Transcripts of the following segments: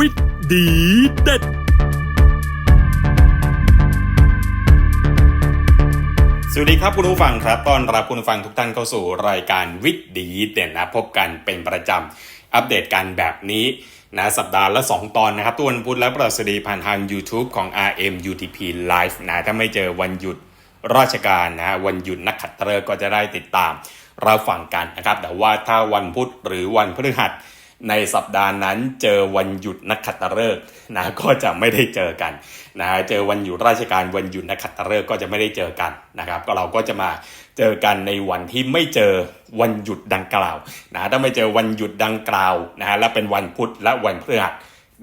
วิทย์ดีเด็ด สวัสดีครับคุณผู้ฟังครับ ต้อนรับคุณผู้ฟังทุกท่านเข้าสู่รายการวิทย์ดีเด่นนะพบกันเป็นประจำ อัปเดตกันแบบนี้นะสัปดาห์ละ 2 ตอนนะครับทุกวันพุธและประสดีผ่านทาง YouTube ของ RM UTP Live นะถ้าไม่เจอวันหยุดราชการนะวันหยุดนักขัตฤกษ์ก็จะได้ติดตามเราฟังกันนะครับ แต่ว่าถ้าวันพุธหรือวันพฤหัส ในสัปดาห์นั้นเจอวันหยุดนักขัตฤกษ์นะก็จะไม่ได้เจอกันนะเจอวันหยุดราชการวันหยุดนักขัตฤกษ์ก็จะไม่ได้เจอกันนะครับ ก็เราก็จะมาเจอกันในวันที่ไม่เจอวันหยุดดังกล่าวนะถ้าไม่เจอวันหยุดดังกล่าวนะฮะและเป็นวันพุธและวันพฤหัส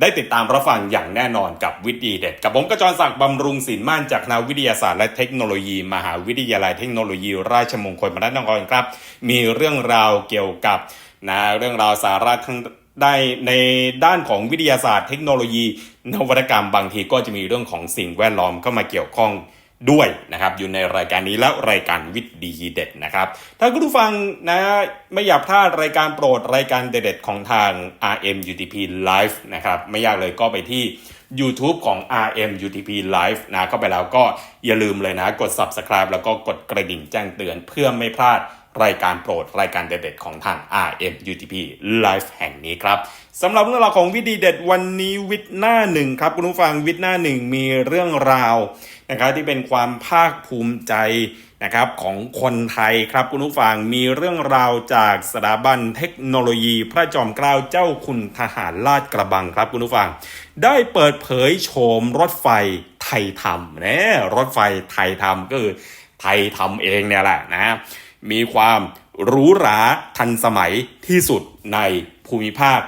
ได้ติดตามรับฟังอย่างแน่นอนกับวิดีเด็ด กับผมกระจรศักดิ์บำรุงศิลป์ม่านจากนาวิทยาศาสตร์และเทคโนโลยี มหาวิทยาลัยเทคโนโลยี ราชมงคลพระนครครับ มีเรื่องราวเกี่ยวกับ นะเรื่องราวสาระทั้งได้ในด้านของวิทยาศาสตร์เทคโนโลยี นวัตกรรมบางทีก็จะมีเรื่องของสิ่งแวดล้อมเข้ามาเกี่ยวข้องด้วยนะครับอยู่ในรายการนี้แล้วรายการวิทย์ดีเด็ดนะครับถ้าคุณผู้ฟังนะไม่อยากพลาดรายการโปรดรายการเด็ดๆของทาง RM UTP Live นะครับไม่ยากเลยก็ไปที่ YouTube ของ RM UTP Live นะเข้าไปแล้วก็อย่าลืมเลยนะ กด Subscribe แล้วก็กดกระดิ่งแจ้งเตือนเพื่อไม่พลาด รายการโปรดรายการเด็ดๆของทาง RM UTP Live แห่งนี้ครับสำหรับเรื่องราวของวิดีเด็ดวันนี้วิทย์หน้าหนึ่งครับคุณผู้ฟังวิทย์หน้าหนึ่งมีเรื่องราวนะครับที่เป็นความภาคภูมิใจนะครับของคนไทยครับคุณผู้ฟังมีเรื่องราวจากสถาบันเทคโนโลยี พระจอมเกล้าเจ้าคุณทหารลาดกระบังครับคุณผู้ฟัง ได้เปิดเผยโฉมรถไฟไทยทำนะรถไฟไทยทำก็คือไทยทำเองเนี่ยแหละนะ มีความหรูหราทันสมัยที่สุดในภูมิภาค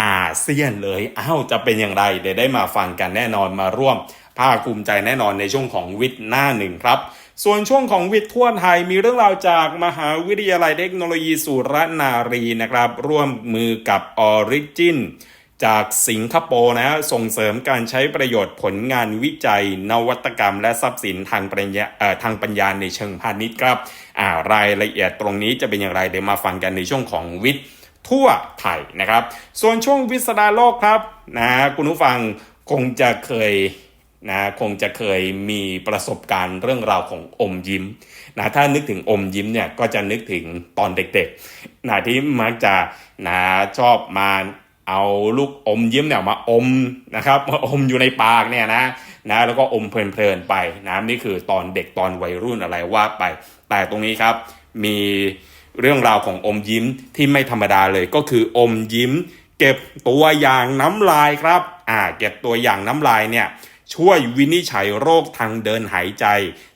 อาเซียนเลยอ้าวจะเป็นอย่างไร เดี๋ยวได้มาฟังกันแน่นอนมาร่วมภาคภูมิใจแน่นอนในช่วงของวิทย์หน้าหนึ่งครับ ส่วนช่วงของวิทย์ทั่วไทยมีเรื่องราวจากมหาวิทยาลัยเทคโนโลยีสุรนารีนะครับ ร่วมมือกับออริจินจากสิงคโปร์นะส่งเสริมการใช้ประโยชน์ผลงานวิจัย นวัตกรรม และทรัพย์สินทางปัญญาทางปัญญาในเชิงพาณิชย์ครับ อ่ารายละเอียดตรงนี้จะเป็นอย่างไรเดี๋ยวมาฟังกันในช่วงของวิทย์ทั่วไทยนะครับ ส่วนช่วงวิสดาโลกครับนะคุณผู้ฟังคงจะเคยนะคงจะเคยมีประสบการณ์เรื่องราวของอมยิ้มนะถ้านึกถึงอมยิ้มเนี่ยก็จะนึกถึงตอนเด็กๆนะที่มักจะนะชอบมาเอาลูกอมยิ้มเนี่ยมาอมนะครับมาอมอยู่ในปากเนี่ยนะนะแล้วก็อมเพลินๆไปนะนี่คือตอนเด็กตอนวัยรุ่นอะไรว่าไป แต่ตรงนี้ครับ มีเรื่องราวของอมยิ้มที่ไม่ธรรมดาเลยก็คืออมยิ้ม เก็บตัวอย่างน้ำลายครับ อ่า เก็บตัวอย่างน้ำลายเนี่ยช่วยวินิจฉัยโรคทางเดินหายใจ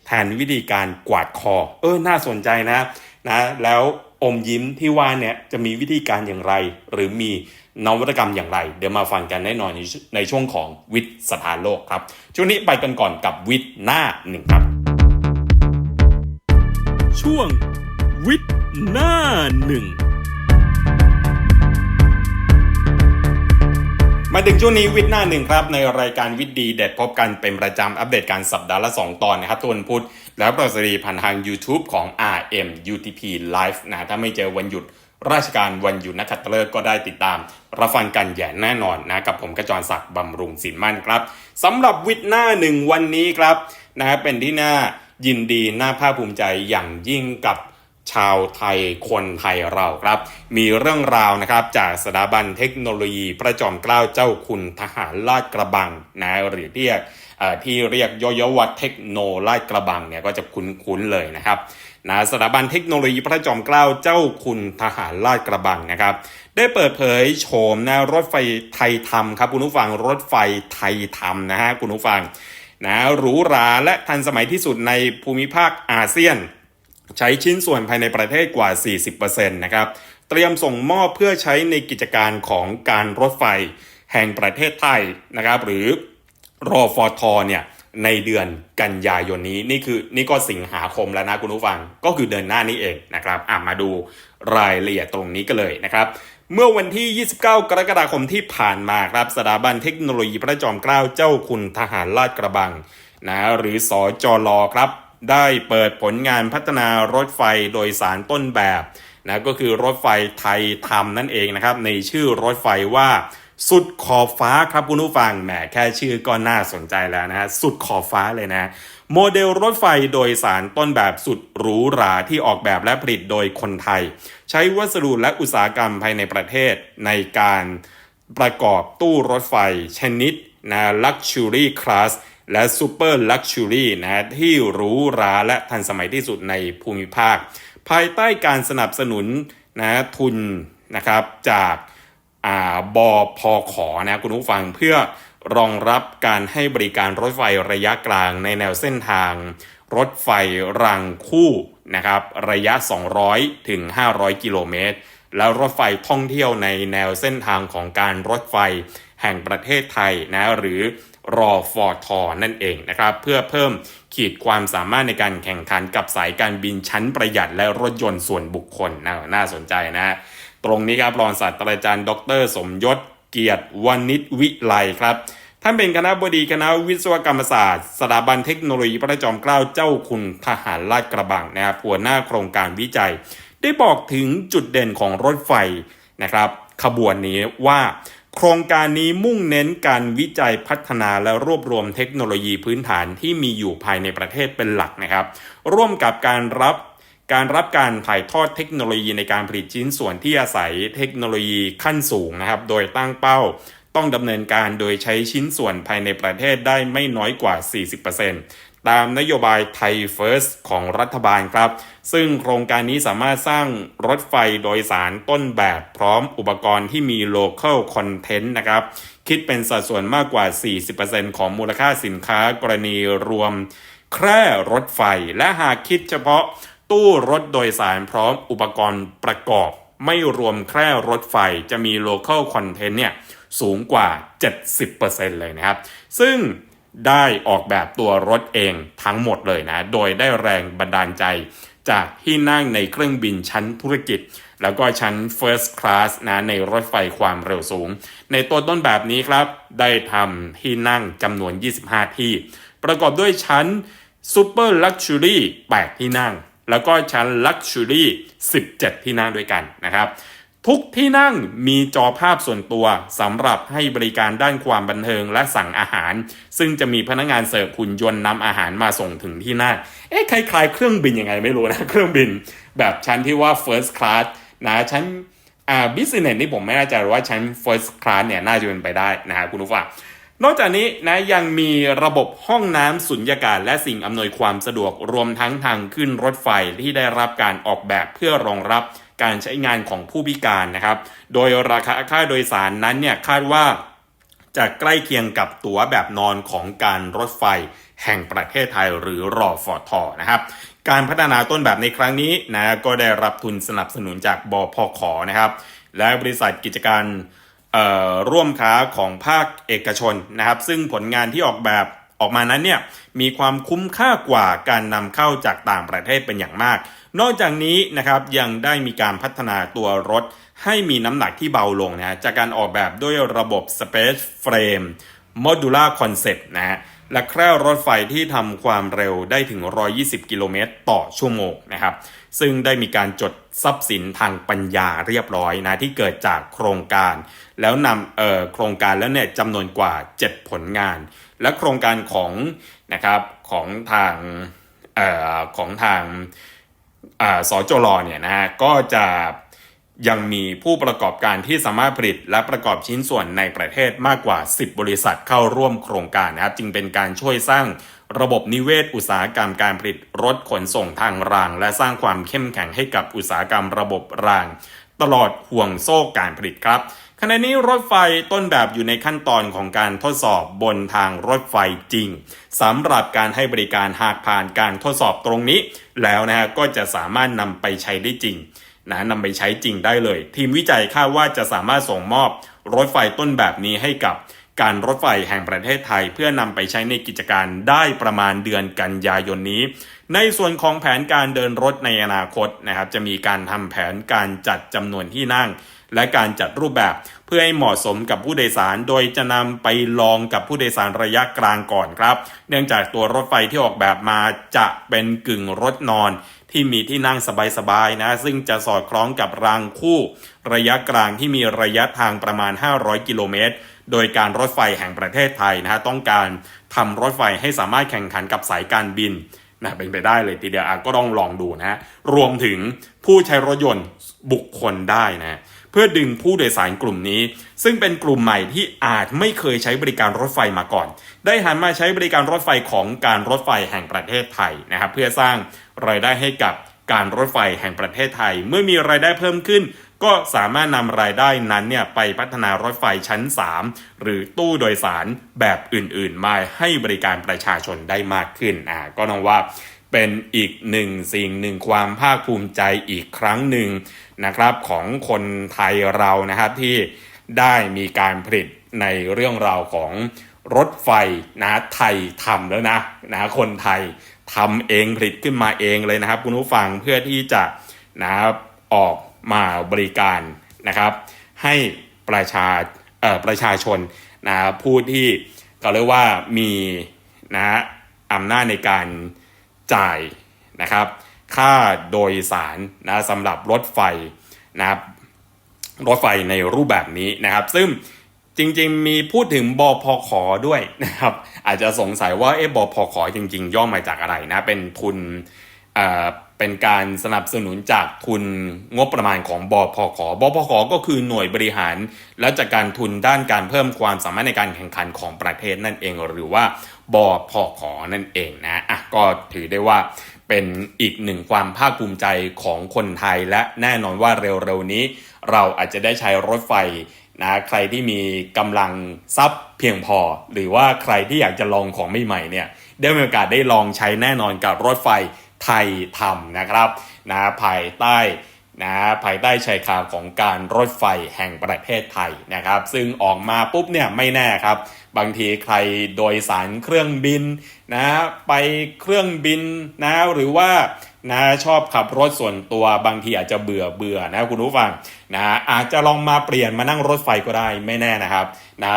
แทนวิธีการกวาดคอ เออ น่าสนใจนะนะแล้วอมยิ้มที่ว่าเนี่ยจะมีวิธีการอย่างไร หรือมีนวัตกรรมอย่างไร เดี๋ยวมาฟังกันแน่นอนในช่วงของวิทย์สถานโลกครับ ช่วงนี้ไปกันก่อนกับวิทย์หน้าหนึ่งครับ ช่วง วิทย์หน้าหนึ่ง มาถึงช่วงนี้วิทย์หน้าหนึ่งครับ ในรายการวิทย์ดีเด็ดพบกันเป็นประจำอัปเดตการสัปดาห์ละ 2 ตอนนะครับทุนพุธแล้วประสดีผ่านทาง YouTube ของ RM UTP Live นะถ้าไม่เจอวันหยุดราชการวันหยุดนักขัตฤกษ์ก็ได้ติดตาม รับฟังกันอย่างแน่นอนนะกับผมกระจรศักดิ์บำรุงศิลมั่นครับสำหรับวิทย์หน้าหนึ่งวันนี้ครับนะเป็นที่หน่า ยินดีน่าภาคภูมิใจอย่างยิ่งกับชาวไทยคนไทยเราครับ มีเรื่องราวนะครับจากสถาบันเทคโนโลยีพระจอมเกล้าเจ้าคุณทหารลาดกระบังนะหรือเรียกที่เรียกย่อยๆว่าเทคโนลาดกระบังเนี่ยก็จะคุ้นๆเลยนะครับนะสถาบันเทคโนโลยีพระจอมเกล้าเจ้าคุณทหารลาดกระบังนะครับ ได้เปิดเผยโฉมนะรถไฟไทยทำครับคุณผู้ฟังรถไฟไทยทำนะฮะคุณผู้ฟัง นะหรูหราและทันสมัยที่สุดในภูมิภาคอาเซียน ใช้ชิ้นส่วนภายในประเทศกว่า 40%นะครับเตรียมส่งมอบเพื่อใช้ในกิจการของการรถไฟแห่งประเทศไทยนะครับหรือรอฟอทอเนี่ยในเดือนกันยายนนี้นี่คือนี่ก็สิงหาคมแล้วนะคุณผู้ฟัง ก็คือเดือนหน้านี้เองนะครับอะมาดูรายละเอียดตรงนี้กันเลยนะครับ เมื่อวันที่ 29 กรกฎาคมที่ผ่านมาครับสถาบันเทคโนโลยีพระจอมเกล้าเจ้าคุณทหารลาดกระบังนะหรือสอจอลอครับ ได้เปิดผลงานพัฒนารถไฟโดยสารต้นแบบนะก็คือรถไฟไทยทำนั่นเองนะครับ ในชื่อรถไฟว่า สุดขอบฟ้าครับคุณผู้ฟังแหมแค่ชื่อก็น่าสนใจแล้วนะฮะสุดขอบฟ้าเลยนะ โมเดลรถไฟโดยสารต้นแบบสุดหรูหราที่ออกแบบและผลิตโดยคนไทย ใช้วัสดุและอุตสาหกรรมภายในประเทศในการประกอบตู้รถไฟชนิดนะ Luxury Class และ Super Luxury นะฮะที่หรูหราและทันสมัยที่สุดในภูมิภาค ภายใต้การสนับสนุนนะทุนนะครับจาก บอพอขอนะคุณผู้ฟังเพื่อรองรับการให้บริการรถไฟระยะกลางในแนวเส้นทาง รถไฟรางคู่นะครับระยะ 200 ถึง 500 กิโลเมตร แล้วรถไฟท่องเที่ยวในแนวเส้นทางของการรถไฟแห่งประเทศไทยนะหรือรอฟอทอนั่นเองนะครับ เพื่อเพิ่มขีดความสามารถในการแข่งขันกับสายการบินชั้นประหยัดและรถยนต์ส่วนบุคคลนะน่าสนใจนะ ตรงนี้ครับรองศาสตราจารย์ดอกเตอรสมยศ เกียรติวณิชวิไลครับท่านเป็นคณะบดีคณะวิศวกรรมศาสตร์สถาบันเทคโนโลยีพระจอมเกล้าเจ้าคุณทหารลาดกระบังนะครับหัวหน้าโครงการวิจัย ได้บอกถึงจุดเด่นของรถไฟนะครับขบวนนี้ว่าโครงการนี้มุ่งเน้นการวิจัยพัฒนาและรวบรวมเทคโนโลยีพื้นฐานที่มีอยู่ภายในประเทศเป็นหลักนะครับ ร่วมกับการรับ การรับการถ่ายทอดเทคโนโลยีในการผลิตชิ้นส่วนที่อาศัยเทคโนโลยีขั้นสูงนะครับ โดยตั้งเป้าต้องดำเนินการโดยใช้ชิ้นส่วนภายในประเทศได้ไม่น้อยกว่า 40%ตามนโยบายไทย First ของรัฐบาลครับ ซึ่งโครงการนี้สามารถสร้างรถไฟโดยสารต้นแบบพร้อมอุปกรณ์ที่มี local content นะครับ คิดเป็นสัดส่วนมากกว่า 40%ของมูลค่าสินค้ากรณีรวมแค่รถไฟและหากคิดเฉพาะ ตู้รถโดยสารพร้อมอุปกรณ์ประกอบ ไม่รวมแค่รถไฟจะมี local content เนี่ยสูงกว่า 70%เลยนะครับ ซึ่งได้ออกแบบตัวรถเองทั้งหมดเลยนะ โดยได้แรงบันดาลใจจากที่นั่งในเครื่องบินชั้นธุรกิจ แล้วก็ชั้น First Class นะในรถไฟความเร็วสูง ในตัวต้นแบบนี้ครับ ได้ทำที่นั่งจำนวน 25 ที่ ประกอบด้วยชั้น Super Luxury 8 ที่นั่ง แล้วก็ชั้น Luxury 17 ที่นั่งด้วยกันนะครับทุกที่นั่งมีจอภาพส่วนตัวสำหรับให้บริการด้านความบันเทิงและสั่งอาหาร ซึ่งจะมีพนักงานเสิร์ฟหุ่นยนต์นำอาหารมาส่งถึงที่นั่งเอ๊ะคล้ายๆเครื่องบินยังไงไม่รู้นะ เครื่องบิน แบบชั้นที่ว่า first class นะชั้นอ่า business นี่ผมไม่แน่ใจว่าชั้น first class เนี่ยน่าจะเป็นไปได้นะฮะคุณผู้ฟัง นอกจากนี้นะยังมีระบบห้องน้ำสุญญากาศและสิ่งอำนวยความสะดวกรวมทั้งทางขึ้นรถไฟที่ได้รับการออกแบบเพื่อรองรับการใช้งานของผู้พิการนะครับ โดยราคาค่าโดยสารนั้นเนี่ยคาดว่าจะใกล้เคียงกับตั๋วแบบนอนของการรถไฟแห่งประเทศไทยหรือรอฟอทอนะครับ การพัฒนาต้นแบบในครั้งนี้นะก็ได้รับทุนสนับสนุนจากบพขนะครับ และบริษัทกิจการ ร่วมค้าของภาคเอกชนนะครับ ซึ่งผลงานที่ออกแบบออกมานั้นเนี่ยมีความคุ้มค่ากว่าการนำเข้าจากต่างประเทศเป็นอย่างมาก นอกจากนี้นะครับยังได้มีการพัฒนาตัวรถให้มีน้ำหนักที่เบาลงนะจากการออกแบบด้วยระบบ Space Frame Modular Concept นะฮะ และแคร่รถไฟที่ทำความเร็วได้ถึง 120 กิโลเมตรต่อชั่วโมงนะครับ ซึ่งได้มีการจดทรัพย์สินทางปัญญาเรียบร้อยนะที่เกิดจากโครงการ แล้วนำเอ่อโครงการแล้วเนี่ยจำนวนกว่า 7 ผลงาน และโครงการของนะครับของทางเอ่อของทางอ่าสจรเนี่ยนะก็จะ ยังมีผู้ประกอบการที่สามารถผลิตและประกอบชิ้นส่วนในประเทศมากกว่า 10 บริษัทเข้าร่วมโครงการนะครับ จึงเป็นการช่วยสร้างระบบนิเวศอุตสาหกรรมการผลิตรถขนส่งทางราง และสร้างความเข้มแข็งให้กับอุตสาหกรรมระบบราง ตลอดห่วงโซ่การผลิตครับขณะนี้รถไฟต้นแบบอยู่ในขั้นตอนของการทดสอบบนทางรถไฟจริงสำหรับการให้บริการหากผ่านการทดสอบตรงนี้ แล้วนะฮะก็จะสามารถนำไปใช้ได้จริง นะนำไปใช้จริงได้เลย ทีมวิจัยคาดว่าจะสามารถส่งมอบรถไฟต้นแบบนี้ให้กับการรถไฟแห่งประเทศไทย เพื่อนำไปใช้ในกิจการได้ประมาณเดือนกันยายนนี้ ในส่วนของแผนการเดินรถในอนาคตนะครับจะมีการทำแผนการจัดจำนวนที่นั่ง และการจัดรูปแบบเพื่อให้เหมาะสมกับผู้โดยสาร โดยจะนำไปลองกับผู้โดยสารระยะกลางก่อนครับ เนื่องจากตัวรถไฟที่ออกแบบมาจะเป็นกึ่งรถนอน ที่มีที่นั่งสบายๆนะ ซึ่งจะสอดคล้องกับรางคู่ระยะกลางที่มีระยะทางประมาณ 500 กิโลเมตร โดยการรถไฟแห่งประเทศไทยนะฮะต้องการทำรถไฟให้สามารถแข่งขันกับสายการบินนะเป็นไปได้เลยทีเดียวก็ต้องลองดูนะฮะรวมถึงผู้ใช้รถยนต์บุคคลได้นะเพื่อดึงผู้โดยสารกลุ่มนี้ ซึ่งเป็นกลุ่มใหม่ที่อาจไม่เคยใช้บริการรถไฟมาก่อน ได้หันมาใช้บริการรถไฟของการรถไฟแห่งประเทศไทยนะครับเพื่อสร้าง รายได้ให้กับการรถไฟแห่งประเทศไทย เมื่อมีรายได้เพิ่มขึ้น ก็สามารถนำรายได้นั้นเนี่ยไปพัฒนารถไฟชั้น 3 หรือตู้โดยสารแบบอื่นๆ มาให้บริการประชาชนได้มากขึ้นอ่าก็น้องว่าเป็นอีกหนึ่งสิ่งหนึ่งความภาคภูมิใจอีกครั้งหนึ่งนะครับของคนไทยเรานะครับที่ได้มีการผลิตในเรื่องราวของรถไฟนะไทยทำแล้วนะนะคนไทย ทำเองผลิตขึ้นมาเองเลยนะครับ คุณผู้ฟังเพื่อที่จะนะครับออกมาบริการนะครับ ให้ประชาเอ่อประชาชนนะผู้ที่เขาเรียกว่ามีนะอำนาจในการจ่ายนะครับ ค่าโดยสารนะสำหรับรถไฟนะครับรถไฟในรูปแบบนี้นะครับ ซึ่ง จริงๆ มีพูดถึงบพอขอด้วยนะครับ อาจจะสงสัยว่าเอ๊ะบพอขอจริง ๆ ย่อมาจากอะไรนะ เป็นทุนเอ่อเป็นการสนับสนุนจากทุนงบประมาณของบพอขอบพอขอก็คือหน่วยบริหาร และจัดการทุนด้านการเพิ่มความสามารถในการแข่งขันของประเทศนั่นเอง หรือว่าบพอขนั่นเองนะอะก็ถือได้ว่าเป็นอีกหนึ่งความภาคภูมิใจของคนไทยและแน่นอนว่าเร็วๆนี้ เราอาจจะได้ใช้รถไฟ นะใครที่มีกำลังทรัพย์เพียงพอ หรือว่าใครที่อยากจะลองของใหม่ๆเนี่ยได้มีโอกาสได้ลองใช้แน่นอนกับรถไฟไทยทำนะครับนะภายใต้นะภายใต้ชายคาของการรถไฟแห่งประเทศไทยนะครับ ซึ่งออกมาปุ๊บเนี่ยไม่แน่ครับ บางทีใครโดยสารเครื่องบินนะไปเครื่องบินนะหรือว่า นะชอบขับรถส่วนตัวบางทีอาจจะเบื่อเบื่อนะคุณผู้ฟังนะอาจจะลองมาเปลี่ยนมานั่งรถไฟก็ได้ไม่แน่นะครับนะ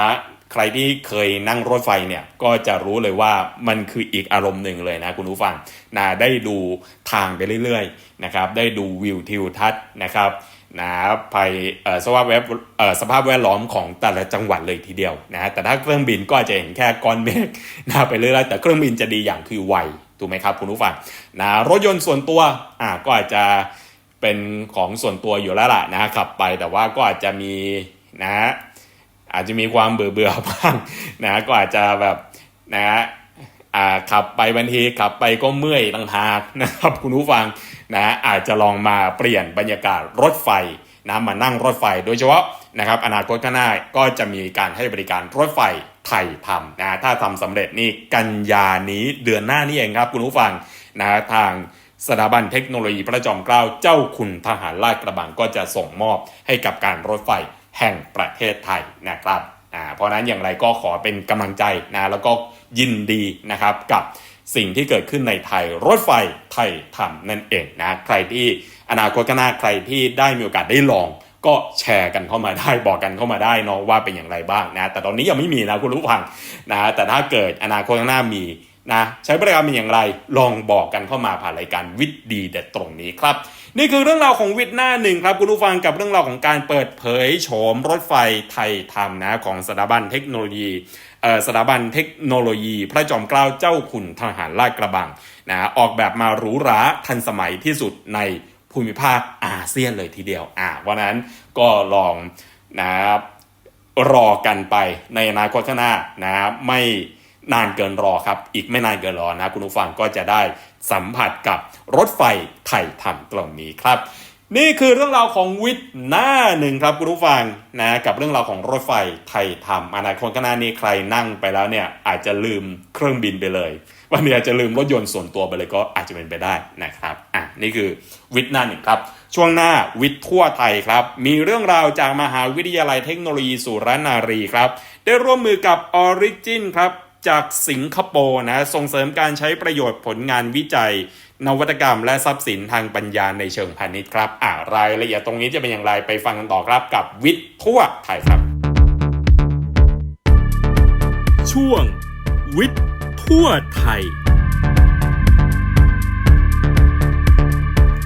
ใครที่เคยนั่งรถไฟเนี่ยก็จะรู้เลยว่ามันคืออีกอารมณ์หนึ่งเลยนะคุณผู้ฟังนะได้ดูทางไปเรื่อยๆนะครับได้ดูวิวทิวทัศน์นะครับนะภายสภาพแวดสภาพแวดล้อมของแต่ละจังหวัดเลยทีเดียวนะแต่ถ้าเครื่องบินก็อาจจะเห็นแค่ก้อนเมฆนะไปเรื่อยๆแต่เครื่องบินจะดีอย่างคือไว ถูกไหมครับคุณผู้ฟังนะรถยนต์ส่วนตัวอ่าก็อาจจะเป็นของส่วนตัวอยู่แล้วล่ะนะขับไปแต่ว่าก็อาจจะมีนะอาจจะมีความเบื่อเบื่อบ้างนะก็อาจจะแบบนะอ่าขับไปบางทีขับไปก็เมื่อยต่างหากนะครับคุณผู้ฟังนะอาจจะลองมาเปลี่ยนบรรยากาศรถไฟนะมานั่งรถไฟ โดยเฉพาะนะครับอนาคตข้างหน้าก็จะมีการให้บริการรถไฟ ไทยทำนะถ้าทำสำเร็จนี่กันยานี้เดือนหน้านี่เองครับคุณผู้ฟังนะทางสถาบันเทคโนโลยีพระจอมเกล้าเจ้าคุณทหารลาดกระบังก็จะส่งมอบให้กับการรถไฟแห่งประเทศไทยนะครับอ่าเพราะฉะนั้นอย่างไรก็ขอเป็นกำลังใจนะแล้วก็ยินดีนะครับกับสิ่งที่เกิดขึ้นในไทยรถไฟไทยทำนั่นเองนะใครที่อนาคตข้างหน้าใครที่ได้มีโอกาสได้ลอง ก็แชร์กันเข้ามาได้บอกกันเข้ามาได้เนาะว่าเป็นอย่างไรบ้างนะ แต่ตอนนี้ยังไม่มีนะคุณผู้ฟังนะแต่ถ้าเกิดอนาคตข้างหน้ามีนะใช้บริการเป็นอย่างไรลองบอกกันเข้ามาผ่านรายการวิทย์ดีเด็ดตรงนี้ครับ นี่คือเรื่องราวของวิทย์หน้าหนึ่งครับคุณผู้ฟังกับเรื่องราวของการเปิดเผยโฉมรถไฟไทยทำนะของสถาบันเทคโนโลยีสถาบันเทคโนโลยี พระจอมเกล้าเจ้าขุนทหารลาดกระบังนะออกแบบมาหรูหราทันสมัยที่สุดใน ภูมิภาคอาเซียนเลยทีเดียวอ่าเพรานั้นก็ลองนะครับรอกันไปในอนาคตข้างหน้านะไม่นานเกินรอครับ อีกไม่นานเกินรอนะคุณผู้ฟังก็จะได้สัมผัสกับรถไฟไทยทำตรงนี้ครับ นี่คือเรื่องราวของวิทย์หน้าหนึ่งครับคุณผู้ฟังนะกับเรื่องราวของรถไฟไทยทำอนาคตข้างหน้านี้ใครนั่งไปแล้วเนี่ยอาจจะลืมเครื่องบินไปเลย วันนี้อาจจะลืมรถยนต์ส่วนตัวไปเลยก็อาจจะเป็นไปได้นะครับอะนี่คือวิทย์หน้าหนึ่งครับ ช่วงหน้าวิทย์ทั่วไทยครับ มีเรื่องราวจากมหาวิทยาลัยเทคโนโลยีสุรนารีครับ ได้ร่วมมือกับ Origin ครับจากสิงคโปร์นะส่งเสริมการใช้ประโยชน์ผลงานวิจัย นวัตกรรมและทรัพย์สินทางปัญญาในเชิงพาณิชย์ครับอ่ารายละเอียดตรงนี้จะเป็นอย่างไรไปฟังกันต่อครับกับวิทย์ทั่วไทยครับ ช่วงวิทย์ ทั่วไทย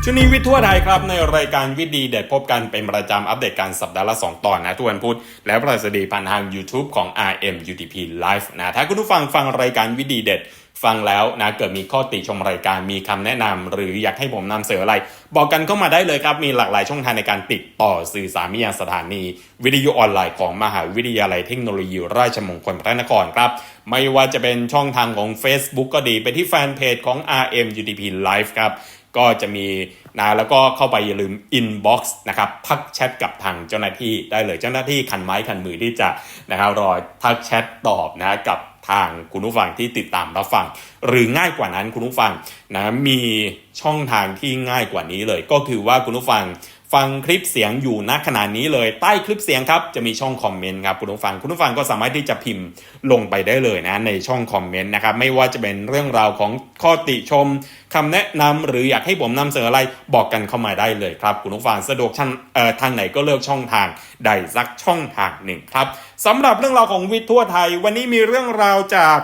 ช่วงนี้วิทย์ทั่วไทยครับ ในรายการวิดีเด็ดพบกันเป็นประจำอัปเดตการสัปดาห์ละ 2 ตอนนะทุกวันพุธและประสดีผ่านทาง YouTube ของ RM UTP Live นะ ถ้าคุณผู้ฟังฟังรายการวิดีเด็ด ฟังแล้วนะเกิดมีข้อติชมรายการมีคำแนะนำหรืออยากให้ผมนำเสนออะไร บอกกันเข้ามาได้เลยครับ มีหลากหลายช่องทางในการติดต่อสื่อสารมายังสถานี วิทยุออนไลน์ของมหาวิทยาลัยเทคโนโลยีราชมงคลพระนครครับ ไม่ว่าจะเป็นช่องทางของ Facebook ก็ดีไปที่แฟนเพจของ RM UTP Live ครับก็จะมีนะแล้วก็เข้าไปอย่าลืม inbox นะครับทักแชทกับทางเจ้าหน้าที่ได้เลยเจ้าหน้าที่คันไม้คันมือที่จะนะครับรอทักแชทตอบนะกับ ทางคุณผู้ฟังที่ติดตามรับฟัง หรือง่ายกว่านั้นคุณผู้ฟังนะมีช่องทางที่ง่ายกว่านี้เลย ก็คือว่าคุณผู้ฟัง ฟังคลิปเสียงอยู่ณขณะนี้เลยใต้คลิปเสียงครับจะมีช่องคอมเมนต์ครับคุณผู้ฟังคุณผู้ฟังก็สามารถที่จะพิมพ์ลงไปได้เลยนะในช่องคอมเมนต์นะครับไม่ว่าจะเป็นเรื่องราวของข้อติชมคำแนะนำหรืออยากให้ผมนำเสนออะไรบอกกันเข้ามาได้เลยครับคุณผู้ฟังสะดวกช่างเอ่อทางไหนก็เลือกช่องทางใดสักช่องทางหนึ่งครับสำหรับเรื่องราวของวิทย์ทั่วไทย วันนี้มีเรื่องราวจาก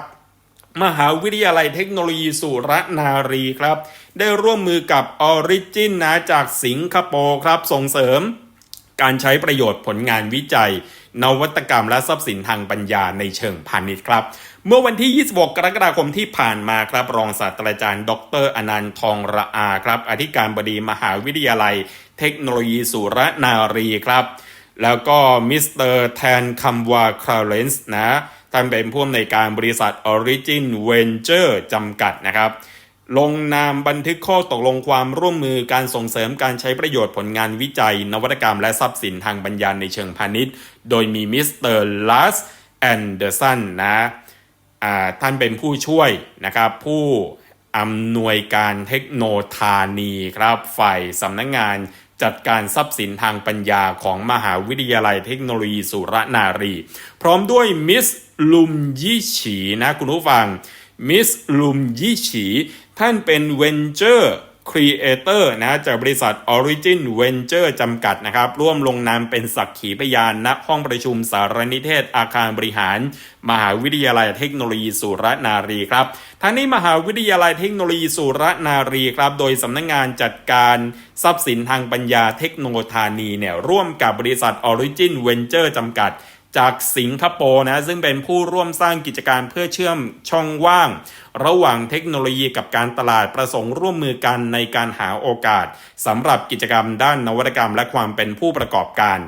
มหาวิทยาลัยเทคโนโลยีสุรนารีครับ ได้ร่วมมือกับ Origin นะจากสิงคโปร์ครับส่งเสริม การใช้ประโยชน์ผลงานวิจัย นวัตกรรมและทรัพย์สินทางปัญญาในเชิงพาณิชย์ครับ เมื่อวันที่ 26 กรกฎาคมที่ผ่านมาครับ รองศาสตราจารย์ ดรอนันต์ทองระอาครับ อธิการบดีมหาวิทยาลัย เทคโนโลยีสุรนารีครับ แล้วก็มิสเตอร์แทนคัมวาคราเลนส์นะท่านเป็นผู้อำนวยการบริษัท Origin Venture จำกัดนะครับ ลงนามบันทึกข้อตกลงความร่วมมือการส่งเสริมการใช้ประโยชน์ผลงานวิจัย นวัตกรรมและทรัพย์สินทางปัญญาในเชิงพาณิชย์ โดยมีมิสเตอร์ลัสแอนเดอร์สันนะท่านเป็นผู้ช่วยนะครับผู้อำนวยการเทคโนธานีครับฝ่ายสำนักงงานจัดการทรัพย์สินทางปัญญาของมหาวิทยาลัยเทคโนโลยีสุรนารี พร้อมด้วยมิสลุมยี่ฉีนะคุณผู้ฟังมิสลุมยี่ฉี ท่านเป็น Venture Creator นะจากบริษัท Origin Venture จำกัดนะครับ ร่วมลงนามเป็นสักขีพยานณห้องประชุมสารนิเทศอาคารบริหาร มหาวิทยาลัยเทคโนโลยีสุรนารีครับทั้งนี้มหาวิทยาลัยเทคโนโลยีสุรนารีครับ โดยสำนักงงานจัดการทรัพย์สินทางปัญญาเทคโนโลธานีเนี่ยร่วมกับบริษัท Origin Venture จำกัด จากสิงคโปร์นะ ซึ่งเป็นผู้ร่วมสร้างกิจการเพื่อเชื่อมช่องว่าง ระหว่างเทคโนโลยีกับการตลาดประสงค์ร่วมมือกันในการหาโอกาสสำหรับกิจกรรมด้านนวัตกรรม และความเป็นผู้ประกอบการ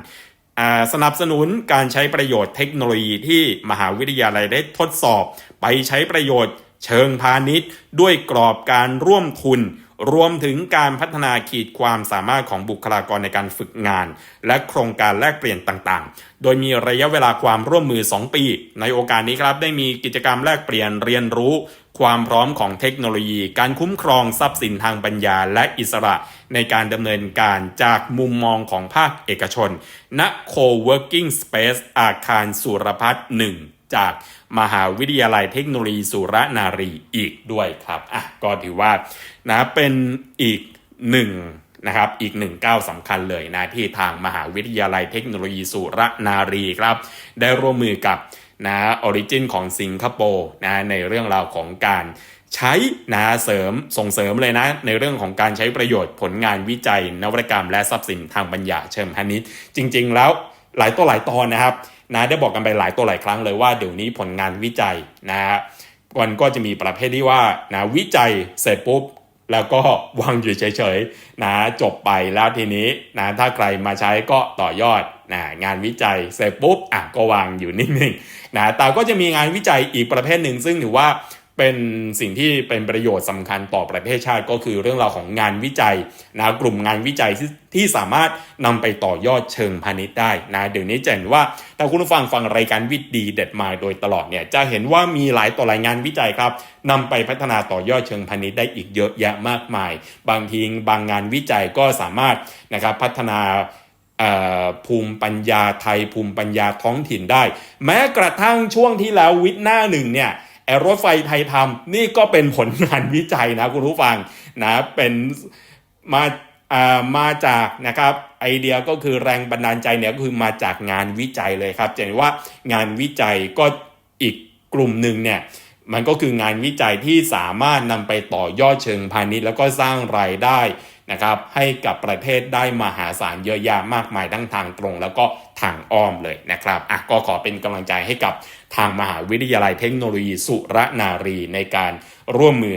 สนับสนุนการใช้ประโยชน์เทคโนโลยีที่มหาวิทยาลัยได้ทดสอบ ไปใช้ประโยชน์เชิงพาณิชย์ ด้วยกรอบการร่วมทุน รวมถึงการพัฒนาขีดความสามารถของบุคลากรในการฝึกงาน และโครงการแลกเปลี่ยนต่างๆ โดยมีระยะเวลาความร่วมมือ 2 ปี ในโอกาสนี้ครับได้มีกิจกรรมแลกเปลี่ยนเรียนรู้ ความพร้อมของเทคโนโลยี การคุ้มครองทรัพย์สินทางปัญญาและอิสระ ในการดำเนินการจากมุมมองของภาคเอกชนณ Co-working Space อาคารสุรพัฒน์หจาก มหาวิทยาลัยเทคโนโลยีสุรนารีอีกด้วยครับอะก็ถือว่านะเป็นอีกหนึ่งนะครับอีกหนึ่งก้าวสำคัญเลยนะที่ทางมหาวิทยาลัยเทคโนโลยีสุรนารีครับ ได้ร่วมมือกับนะออริจินของสิงคโปร์นะในเรื่องราวของการใช้นะเสริมส่งเสริมเลยนะ ในเรื่องของการใช้ประโยชน์ผลงานวิจัย นวัตกรรมและทรัพย์สินทางปัญญาเชิงพาณิชย์จริง ๆ แล้วหลายตัวหลายตอนนะครับ นะได้บอกกันไปหลายตัวหลายครั้งเลยว่าเดี๋ยวนี้ผลงานวิจัยนะฮะมันก็จะมีประเภทที่ว่านะวิจัยเสร็จปุ๊บแล้วก็วางอยู่เฉยๆนะจบไปแล้วทีนี้นะถ้าใครมาใช้ก็ต่อยอดนะงานวิจัยเสร็จปุ๊บอะก็วางอยู่นิ่งๆนะแต่ก็จะมีงานวิจัยอีกประเภทหนึ่งซึ่งถือว่า เป็นสิ่งที่เป็นประโยชน์สำคัญต่อประเทศชาติก็คือเรื่องราวของงานวิจัยนะกลุ่มงานวิจัยที่ที่สามารถนำไปต่อยอดเชิงพาณิชย์ได้นะเดี๋ยวนี้จะเห็นว่าถ้าคุณผู้ฟังฟังรายการวิทย์ดีเด็ดมาโดยตลอดเนี่ยจะเห็นว่ามีหลายต่อหลายงานวิจัยครับนำไปพัฒนาต่อยอดเชิงพาณิชย์ได้อีกเยอะแยะมากมาย บางทีบางงานวิจัยก็สามารถนะครับพัฒนาภูมิปัญญาไทยภูมิปัญญาท้องถิ่นได้ แม้กระทั่งช่วงที่แล้ววิทย์หน้าหนึ่งเนี่ย แอร์รถไฟไทยทำนี่ก็เป็นผลงานวิจัยนะคุณผู้ฟังนะเป็นมาอ่ามาจากนะครับไอเดียก็คือแรงบันดาลใจเนี่ยก็คือมาจากงานวิจัยเลยครับจะเห็นว่างานวิจัยก็อีกกลุ่มหนึ่งเนี่ยมันก็คืองานวิจัยที่สามารถนำไปต่อยอดเชิงพาณิชย์แล้วก็สร้างรายได้ นะครับให้กับประเทศได้มหาศาลเยอะแยะมากมายทั้งทางตรง แล้วก็ทางอ้อมเลยนะครับอะก็ขอเป็นกำลังใจให้กับทางมหาวิทยาลัยเทคโนโลยีสุรนารีในการร่วมมือ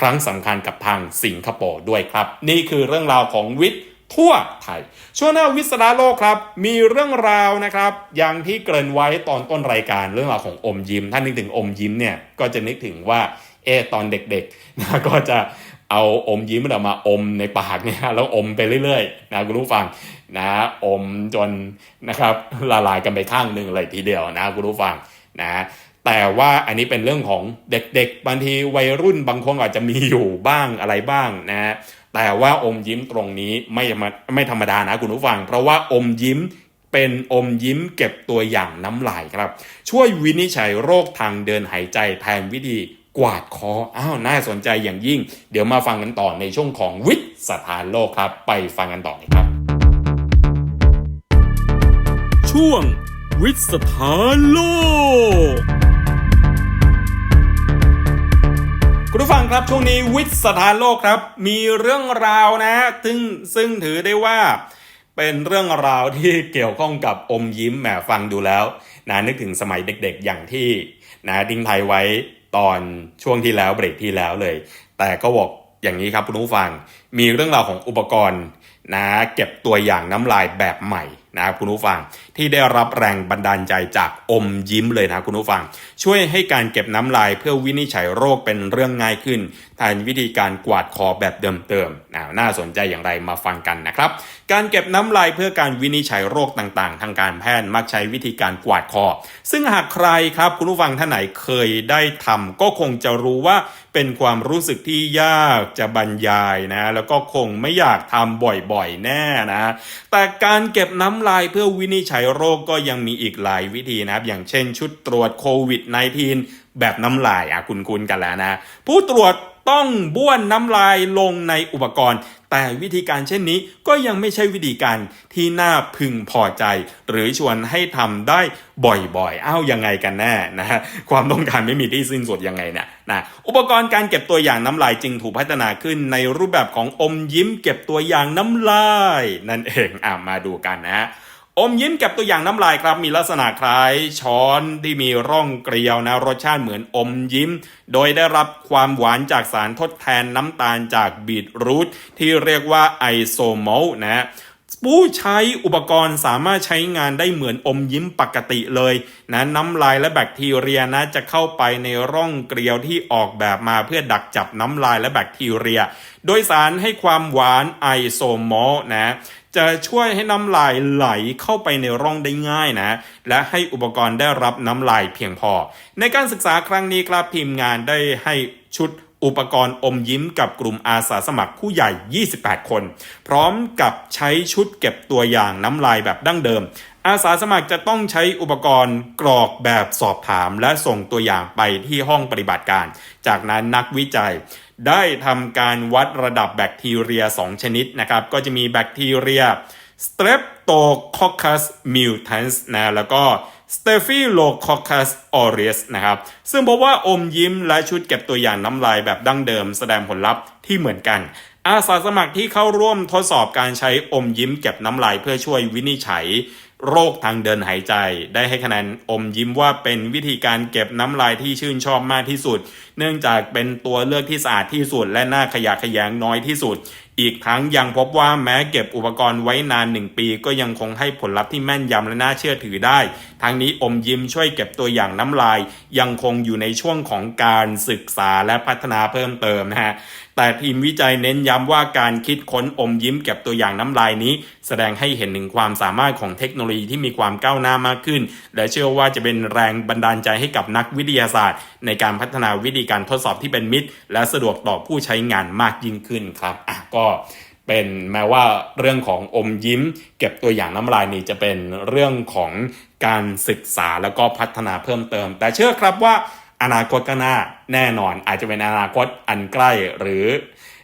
ครั้งสำคัญกับทางสิงคโปร์ด้วยครับ นี่คือเรื่องราวของวิทย์ทั่วไทย ช่วงหน้าวิสราโลกครับ มีเรื่องราวนะครับ อย่างที่เกริ่นไว้ตอนต้นรายการเรื่องราวของอมยิ้ม ถ้านึกถึงอมยิ้มเนี่ยก็จะนึกถึงว่าเออตอนเด็กๆนะก็จะ เอาอมยิ้มเรามาอมในปากเนี่ยแล้วอมไปเรื่อยๆนะคุณผู้ฟังนะอมจนนะครับละลายกันไปข้างหนึ่งเลยทีเดียวนะคุณผู้ฟังนะแต่ว่าอันนี้เป็นเรื่องของเด็กๆบางทีวัยรุ่นบางคนอาจจะมีอยู่บ้างอะไรบ้างนะแต่ว่าอมยิ้มตรงนี้ไม่ไม่ธรรมดานะคุณผู้ฟัง เพราะว่าอมยิ้มเป็นอมยิ้มเก็บตัวอย่างน้ำลายครับ ช่วยวินิจฉัยโรคทางเดินหายใจแทนวิธี กวาดคออ้าวน่าสนใจอย่างยิ่ง เดี๋ยวมาฟังกันต่อในช่วงของวิทย์สถานโลกครับ ไปฟังกันต่อเลยครับ ช่วงวิทย์สถานโลกคุณผู้ฟังครับช่วงนี้วิทย์สถานโลกครับ มีเรื่องราวนะซึ่งซึ่งถือได้ว่า เป็นเรื่องราวที่เกี่ยวข้องกับอมยิ้มแหมฟังดูแล้วนะนึกถึงสมัยเด็กๆอย่างที่นะดิ้งไทยไว้ ตอนช่วงที่แล้วเบรกที่แล้วเลย แต่ก็บอกอย่างนี้ครับคุณผู้ฟัง มีเรื่องราวของอุปกรณ์นะเก็บตัวอย่างน้ำลายแบบใหม่ นะครับคุณผู้ฟัง ที่ได้รับแรงบันดาลใจจากอมยิ้มเลยนะคุณผู้ฟัง ช่วยให้การเก็บน้ำลายเพื่อวินิจฉัยโรคเป็นเรื่องง่ายขึ้นแทนวิธีการกวาดคอแบบเดิมๆนะน่าสนใจอย่างไรมาฟังกันนะครับ การเก็บน้ำลายเพื่อการวินิจฉัยโรคต่างๆ ทางการแพทย์มักใช้วิธีการกวาดคอ ซึ่งหากใครครับคุณผู้ฟังท่านไหนเคยได้ทำก็คงจะรู้ว่าเป็นความรู้สึกที่ยากจะบรรยายนะ แล้วก็คงไม่อยากทำบ่อยๆ แน่นะ แต่การเก็บน้ำลายเพื่อวินิจฉัยโรคก็ยังมีอีกหลายวิธีนะครับ อย่างเช่นชุดตรวจโควิด -19 แบบน้ำลายอะคุณคุณกันแล้วนะ ผู้ตรวจ ต้องบ้วนน้ำลายลงในอุปกรณ์ แต่วิธีการเช่นนี้ก็ยังไม่ใช่วิธีการที่น่าพึงพอใจ หรือชวนให้ทำได้บ่อยๆ อ้าวยังไงกันแน่นะฮะความต้องการไม่มีที่สิ้นสุดยังไงเนี่ยนะอุปกรณ์การเก็บตัวอย่างน้ำลายจึงถูกพัฒนาขึ้นในรูปแบบของอมยิ้มเก็บตัวอย่างน้ำลาย นั่นเองอะมาดูกันนะฮะ อมยิ้มกับตัวอย่างน้ำลายครับมีลักษณะคล้ายช้อนที่มีร่องเกลียวนะรสชาติเหมือนอมยิ้ม โดยได้รับความหวานจากสารทดแทนน้ำตาลจากบีทรูทที่เรียกว่าไอโซโมลนะผู้ใช้อุปกรณ์สามารถใช้งานได้เหมือนอมยิ้มปกติเลยนะน้ำลายและแบคทีเรียนะจะเข้าไปในร่องเกลียวที่ออกแบบมาเพื่อดักจับน้ำลายและแบคทีเรีย โดยสารให้ความหวานไอโซโมลนะ จะช่วยให้น้ำลายไหลเข้าไปในร่องได้ง่ายนะ และให้อุปกรณ์ได้รับน้ำลายเพียงพอ ในการศึกษาครั้งนี้ครับทีมงานได้ให้ชุดอุปกรณ์อมยิ้มกับกลุ่มอาสาสมัครผู้ใหญ่ 28 คน พร้อมกับใช้ชุดเก็บตัวอย่างน้ำลายแบบดั้งเดิม อาสาสมัครจะต้องใช้อุปกรณ์กรอกแบบสอบถาม และส่งตัวอย่างไปที่ห้องปฏิบัติการ จากนั้นนักวิจัย ได้ทำการวัดระดับแบคทีเรีย 2 ชนิดนะครับ ก็จะมีแบคทีเรีย Streptococcus mutans นะแล้วก็ Staphylococcus aureus นะครับ ซึ่งพบว่าอมยิ้มและชุดเก็บตัวอย่างน้ำลายแบบดั้งเดิม แสดงผลลัพธ์ที่เหมือนกัน อาสาสมัครที่เข้าร่วมทดสอบการใช้อมยิ้มเก็บน้ำลายเพื่อช่วยวินิจฉัย โรคทางเดินหายใจ ได้ให้คะแนนอมยิ้มว่าเป็นวิธีการเก็บน้ำลายที่ชื่นชอบมากที่สุด เนื่องจากเป็นตัวเลือกที่สะอาดที่สุด และน่าขยะแขยงน้อยที่สุด อีกทั้งยังพบว่าแม้เก็บอุปกรณ์ไว้นาน1ปี ก็ยังคงให้ผลลัพธ์ที่แม่นยำและน่าเชื่อถือได้ ทั้งนี้อมยิ้มช่วยเก็บตัวอย่างน้ำลาย ยังคงอยู่ในช่วงของการศึกษาและพัฒนาเพิ่มเติมนะฮะ แต่ทีมวิจัยเน้นย้ำว่าการคิดค้นอมยิ้มเก็บตัวอย่างน้ำลายนี้ แสดงให้เห็นถึงความสามารถของเทคโนโลยีที่มีความก้าวหน้ามากขึ้น และเชื่อว่าจะเป็นแรงบันดาลใจให้กับนักวิทยาศาสตร์ ในการพัฒนาวิธีการทดสอบที่เป็นมิตร และสะดวกต่อผู้ใช้งานมากยิ่งขึ้นครับอะก็เป็นแม้ว่าเรื่องของอมยิ้ม เก็บตัวอย่างน้ำลายนี่จะเป็นเรื่องของการศึกษาแล้วก็พัฒนาเพิ่มเติม แต่เชื่อครับว่า อนาคตก็น่าแน่นอน อาจจะเป็นอนาคตอันใกล้หรือ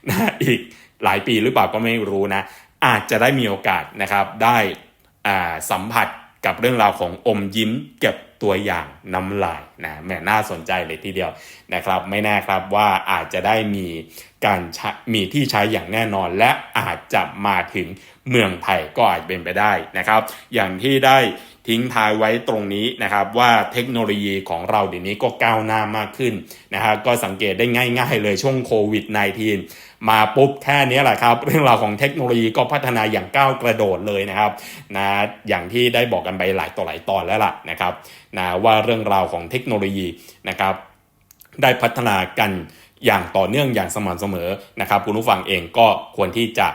นะอีกหลายปีหรือเปล่าก็ไม่รู้นะ อาจจะได้มีโอกาสนะครับได้สัมผัสกับเรื่องราวของอมยิ้มเก็บตัวอย่างน้ำลายนะแหมน่าสนใจเลยทีเดียวนะครับ ไม่แน่ครับว่าอาจจะได้มีการมีที่ใช้อย่างแน่นอน และอาจจะมาถึงเมืองไทยก็อาจเป็นไปได้นะครับ อย่างที่ได้ ทิ้งท้ายไว้ตรงนี้นะครับว่าเทคโนโลยีของเราเดี๋ยวนี้ก็ก้าวหน้ามากขึ้นนะฮะก็สังเกตได้ง่ายๆเลยช่วงโควิด -19 มาปุ๊บแค่นี้แหละครับ เรื่องราวของเทคโนโลยีก็พัฒนาอย่างก้าวกระโดดเลยนะครับนะอย่างที่ได้บอกกันไปหลายต่อหลายตอนแล้วล่ะนะครับนะว่าเรื่องราวของเทคโนโลยีนะครับได้พัฒนากันอย่างต่อเนื่องอย่างสม่ำเสมอนะครับคุณผู้ฟังเองก็ควรที่จะ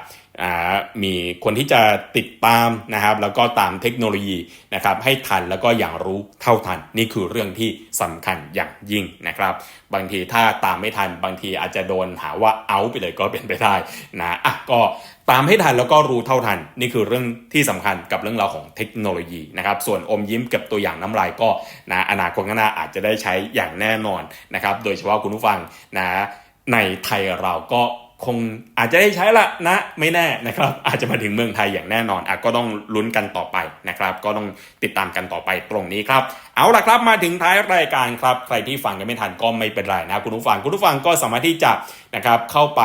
มีคนที่จะติดตามนะครับ แล้วก็ตามเทคโนโลยีนะครับให้ทันแล้วก็อย่างรู้เท่าทัน นี่คือเรื่องที่สำคัญอย่างยิ่งนะครับ บางทีถ้าตามไม่ทัน บางทีอาจจะโดนหาว่าเอาไปเลยก็เป็นไปได้นะอะก็ตามให้ทันแล้วก็รู้เท่าทัน นี่คือเรื่องที่สำคัญกับเรื่องราวของเทคโนโลยีนะครับ ส่วนอมยิ้มเก็บตัวอย่างน้ำลายก็นะอนาคตข้างหน้าอาจจะได้ใช้อย่างแน่นอนนะครับ โดยเฉพาะคุณผู้ฟังนะในไทยเราก็ คงอาจจะได้ใช้ละนะไม่แน่นะครับ อาจจะมาถึงเมืองไทยอย่างแน่นอนอะก็ต้องลุ้นกันต่อไปนะครับ ก็ต้องติดตามกันต่อไปตรงนี้ครับ เอาล่ะครับมาถึงท้ายรายการครับ ใครที่ฟังกันไม่ทันก็ไม่เป็นไรนะคุณผู้ฟังคุณผู้ฟังก็สามารถที่จะนะครับเข้าไป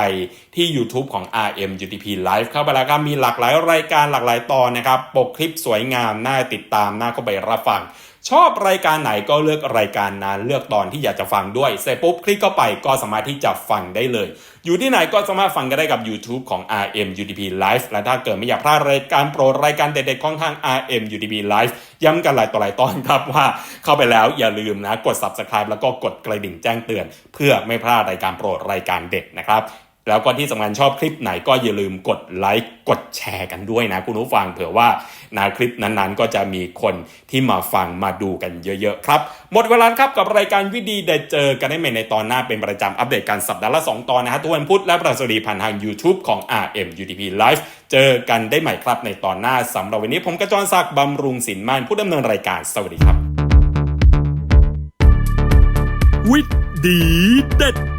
ที่ YouTube ของ RM UTP Live เข้าไปแล้วครับมีหลากหลายรายการหลากหลายตอนนะครับปกคลิปสวยงามน่าติดตามน่าเข้าไปรับฟัง ชอบรายการไหนก็เลือกรายการนั้นเลือกตอนที่อยากจะฟังด้วยเสร็จปุ๊บคลิกเข้าไปก็สามารถที่จะฟังได้เลย อยู่ที่ไหนก็สามารถฟังกันได้กับ YouTube ของ RM UTP Live และถ้าเกิดไม่อยากพลาดรายการโปรดรายการเด็ดๆของทาง RM UTP Live ย้ำกันหลายต่อหลายตอนครับว่าเข้าไปแล้วอย่าลืมนะกด Subscribe แล้วก็กดกระดิ่งแจ้งเตือน เพื่อไม่พลาดรายการโปรดรายการเด็ดนะครับ แล้วก็ที่สำคัญชอบคลิปไหนก็อย่าลืมกดไลค์กดแชร์กันด้วยนะคุณผู้ฟังเผื่อว่านะคลิปนั้นๆ ก็จะมีคนที่มาฟังมาดูกันเยอะๆครับ หมดเวลาครับกับรายการวิดีเดเจอกันได้ใหม่ในตอนหน้าเป็นประจำอัปเดตกันสัปดาห์ละ 2 ตอนนะฮะทุกวันพุธและประสดีผ่านทาง YouTube ของ RM UTP Live เจอกันได้ใหม่ครับในตอนหน้าสำหรับวันนี้ผมกระจรศักดิ์บำรุงสินมานผู้ดำเนินรายการสวัสดีครับวิดดีเด็ด